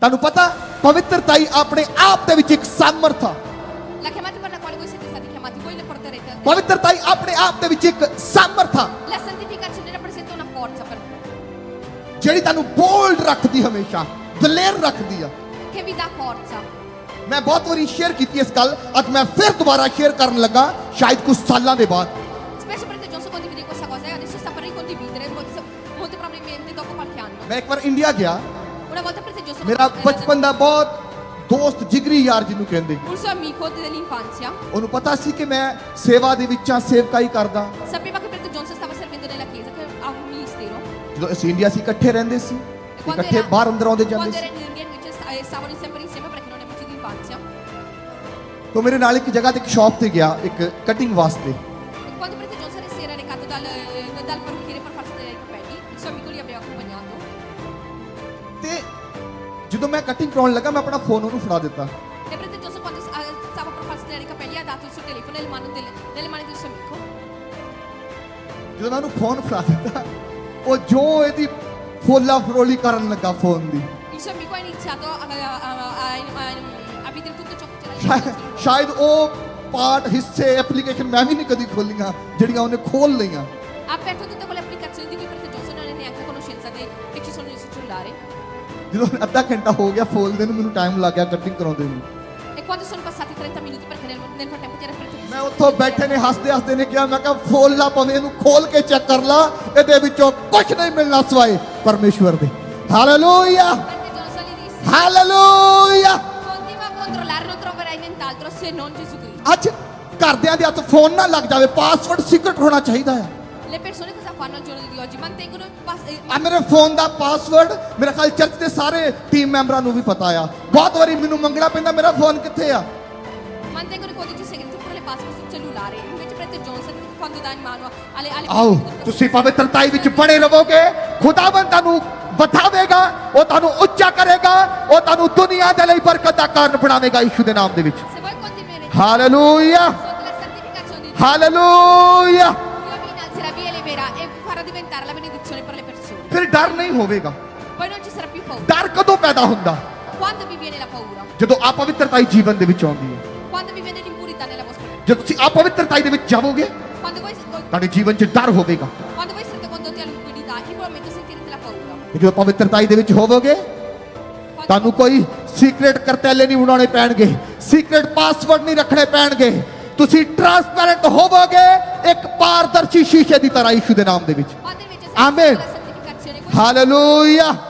ਤੁਹਾਨੂੰ ਪਤਾ ਪਵਿੱਤਰਤਾ ਹੀ ਆਪਣੇ ਆਪ ਦੇ ਵਿੱਚ ਇੱਕ ਸਮਰਥ ਹੈ ਲਖਮਤ ਪਰ ਨਾ ਕੋਈ ਸਿੱਧੀ ਸਾਧੀ ਖਮਤ ਕੋਈ ਨਾ ਪਰਤੇ ਰਹੇ ਪਵਿੱਤਰਤਾ ਹੀ ਆਪਣੇ ਆਪ ਦੇ ਵਿੱਚ ਇੱਕ ਸਮਰਥ ਹੈ ਜਿਹੜੀ ਤੁਹਾਨੂੰ ਬੋਲਡ ਰੱਖਦੀ ਹਮੇਸ਼ਾ ਦਲੇਰ ਰੱਖਦੀ ਆ ਕਿ ਵੀ ਦਾ ਫੋਰਟ ਮੈਂ ਬਹੁਤ ਵਾਰੀ ਸ਼ੇਅਰ ਕੀਤੀ ਇਸ ਗੱਲ ਅੱਜ ਮੈਂ ਫਿਰ ਦੁਬਾਰਾ ਸ਼ੇਅਰ ਕਰਨ ਲੱਗਾ ਸ਼ਾਇਦ ਕੁਝ ਸਾਲਾਂ ਦੇ ਬਾਅਦ ਸਪੈਸ਼ਲ ਪਰ ਜੋ ਸਕੋ ਵੀ ਕੋਈ ਸਕੋ ਹੈ ਅਨਿਸ਼ਚਿਤ ਸਫਰ ਹੀ ਕੋਈ ਵੀ ਦਰੇ ਮੋਤ ਮੋਤ ਪ੍ਰੋਬਲਮ ਮੈਂ ਇੰਨੇ ਮੈਂ ਇੱਕ ਵਾਰ ਇੰਡੀਆ ਗਿਆ ਉਹਨਾਂ ਵਾਲਾ ਪ੍ਰਸਿੱਧ ਜੋ ਮੇਰਾ ਬਚਪਨ ਦਾ ਬਹੁਤ ਦੋਸਤ ਜਿਗਰੀ ਯਾਰ ਜਿਹਨੂੰ ਕਹਿੰਦੇ ਉਸਾ ਮੀਖੋ ਤੇ ਲਈ ਫਾਂਸੀਆ ਉਹਨੂੰ ਪਤਾ ਸੀ ਕਿ ਮੈਂ ਸੇਵਾ ਦੇ ਵਿੱਚਾਂ ਸੇਵਕਾਈ ਕਰਦਾ ਸਭੀ ਵਕਤ ਪ੍ਰਸਿੱਧ ਜੋਨਸ ਸਭਾ ਸਰਵਿੰਦ ਨੇ ਲਖੀ ਸਕ ਆਉ ਮੀਸ ਤੇ ਰੋ ਜਦੋਂ ਅਸੀਂ ਇੰਡੀਆ ਸੀ ਇਕੱਠੇ ਰਹਿੰਦੇ ਸੀ ਇਕੱਠੇ ਬਾਹਰ ਅੰਦਰ ਆਉਂਦੇ ਜਾਂਦੇ ਸੀ ਤੋ ਮੇਰੇ ਨਾਲ ਇੱਕ ਜਗ੍ਹਾ ਤੇ ਇੱਕ ਸ਼ਾਪ ਤੇ ਗਿਆ ਇੱਕ ਕਟਿੰਗ ਵਾਸਤੇ ਕੋਈ ਪ੍ਰਤੀ ਜੋਸਰੇ ਸੇਰਾ ਨੇ ਕੱਤ ਦਲ ਦਲ ਪਰ ਖੀਰੇ ਪਰ ਫਸਦੇ ਇੱਕ ਪੈਟੀ ਸਭੀ ਕੋਲ ਹੀ ਆਪਣੇ ਆਪ ਨੂੰ ਜਦੋਂ ਮੈਂ ਕਟਿੰਗ ਕਰਾਉਣ ਲੱਗਾ ਮੈਂ ਆਪਣਾ ਫੋਨ ਉਹਨੂੰ ਫੜਾ ਦਿੱਤਾ ਕਿਪਰੇ ਤੇ ਜਦੋਂ ਪੰਜ ਸਾਬ ਪ੍ਰੋਫੈਸਰ ਜਿਹੜੀ ਕਪੈਲੀਆ ਦਾ ਤੁਸੀਂ ਟੈਲੀਫੋਨ ਲੈ ਮਾਨੂੰ ਦਿਲ ਦਿਲ ਮਾਨੂੰ ਤੁਸੀਂ ਮਿਲਖੋ ਜਦੋਂ ਮੈਂ ਉਹਨੂੰ ਫੋਨ ਫੜਾ ਦਿੱਤਾ ਉਹ ਜੋ ਇਹਦੀ ਫੋਲਾ ਫਰੋਲੀ ਕਰਨ ਲੱਗਾ ਫੋਨ ਦੀ ਇਸ਼ਾ ਮੀ ਕੋਈ ਨਹੀਂ ਚਾਹਤੋ ਅਭੀ ਤੇ ਤੁੱਕ ਚੁੱਕ ਚਲਾ ਸ਼ਾਇਦ ਉਹ ਪਾਰਟ ਹਿੱਸੇ ਐਪਲੀਕੇਸ਼ਨ ਮੈਂ ਵੀ ਨਹੀਂ ਕਦੀ ਖੋਲੀਆਂ ਜਿਹੜੀਆਂ ਉਹਨੇ ਖੋਲ ਲਈਆਂ ਆਪੇ ਤੋਂ ਤੇ ਕੋਲ ਐਪਲੀਕੇਸ਼ਨ ਵਾਸਤੇ ਕਿ ਸੋਹਣੀ ਸਿੱਟੂ ਲਾ ਰਹੇ ਜਦੋਂ ਅੱਧਾ ਘੰਟਾ ਹੋ ਗਿਆ ਫੋਲਦੇ ਨੂੰ ਮੈਨੂੰ ਟਾਈਮ ਲੱਗ ਗਿਆ ਕਟਿੰਗ ਕਰਾਉਂਦੇ ਨੂੰ ਵਾਰ quando sono ਪਸਾਤੀ 30 ਮਿੰਟ ਪਰ nel, ਨੇ frattempo ti era freddo ਮੈਂ ਉੱਥੋਂ ਬੈਠੇ ਨੇ ਹੱਸਦੇ ਹੱਸਦੇ ਨੇ ਕਿਹਾ ਮੈਂ ਕਿਹਾ ਫੋਲ ਲਾ ਪਵੇ ਇਹਨੂੰ ਖੋਲ ਕੇ ਚੈੱਕ ਕਰ ਲਾ ਇਹਦੇ ਵਿੱਚੋਂ ਕੁਝ ਨਹੀਂ ਮਿਲਣਾ ਸਵਾਏ ਪਰਮੇਸ਼ਵਰ ਦੇ ਹਾਲੇਲੂਇਆ ਹਾਲੇਲੂਇਆ ਅੱਜ ਘਰਦਿਆਂ ਦੇ ਹੱਥ ਫੋਨ ਨਾ ਲੱਗ ਜਾਵੇ ਪਾਸਵਰਡ ਸੀਕ੍ਰੀਟ ਹੋਣਾ ਚਾਹੀਦਾ ਹੈ le persone cosa fanno al giorno di oggi? Mantengono il password. eh, ਆ ਮੇਰੇ ਫੋਨ ਦਾ ਪਾਸਵਰਡ ਮੇਰੇ ਖਿਆਲ ਚਰਚ ਦੇ ਸਾਰੇ ਟੀਮ ਮੈਂਬਰਾਂ ਨੂੰ ਵੀ ਪਤਾ ਆ ਬਹੁਤ ਵਾਰੀ ਮੈਨੂੰ ਮੰਗਣਾ ਪੈਂਦਾ ਮੇਰਾ ਫੋਨ ਕਿੱਥੇ a mantengono i codici segreti per le password sul cellulare. Invece Prete Johnson quando dà in mano alle, alle ਆਓ ਤੁਸੀਂ ਪਵਿੱਤਰਤਾ ਵਿੱਚ ਬਣੇ ਰਹੋਗੇ ਖੁਦਾਵੰਦ ਤੁਹਾਨੂੰ ਵਧਾਵੇਗਾ ਉਹ ਤੁਹਾਨੂੰ ਉੱਚਾ ਕਰੇਗਾ ਉਹ ਤੁਹਾਨੂੰ ਦੁਨੀਆ ਦੇ ਲਈ ਬਰਕਤ ਦਾ ਕਾਰਨ ਬਣਾਵੇਗਾ ਯਿਸੂ ਦੇ ਨਾਮ ਦੇ ਵਿੱਚ se voi continuerete hallelujah sotto la santificazione di Dio, hallelujah Dio vi innalzerà, vi dare la benedizione per le persone. Per dar nahi hovega. Poi non ci sarà più paura. Dar ਕਦੋਂ paida hunda. Quando vi viene la paura? aap pavitrata hi jeevan de vich aundi hai. Quando vi viene l'impurità nella vostra vita? si aap pavitrata hi de vich ਜਾਵੋਗੇ Quando voi, Tade jeevan ch dar hovega. quando voi siete condotti all'impurità, in quel momento sentirete la paura. ਤੇ ਜਦੋਂ ਪਵਿੱਤਰਤਾਈ ਦੇ ਵਿੱਚ ਹੋਵੋਗੇ Quando- ਤੁਹਾਨੂੰ ਕੋਈ secret ਕਰਤੈਲੇ ਨਹੀਂ ਬਣਾਉਣੇ ਪੈਣਗੇ ਸੀਕ੍ਰੇਟ ਪਾਸਵਰਡ ਨਹੀਂ ਰੱਖਣੇ ਪੈਣਗੇ ਤੁਸੀਂ ਟ੍ਰਾਂਸਪੈਰੈਂਟ ਹੋਵੋਗੇ ਇੱਕ ਪਾਰਦਰਸ਼ੀ ਸ਼ੀਸ਼ੇ ਦੀ ਤਰ੍ਹਾਂ ਯਿਸੂ ਦੇ ਨਾਮ ਦੇ ਵਿੱਚ quando Amém. É Aleluia.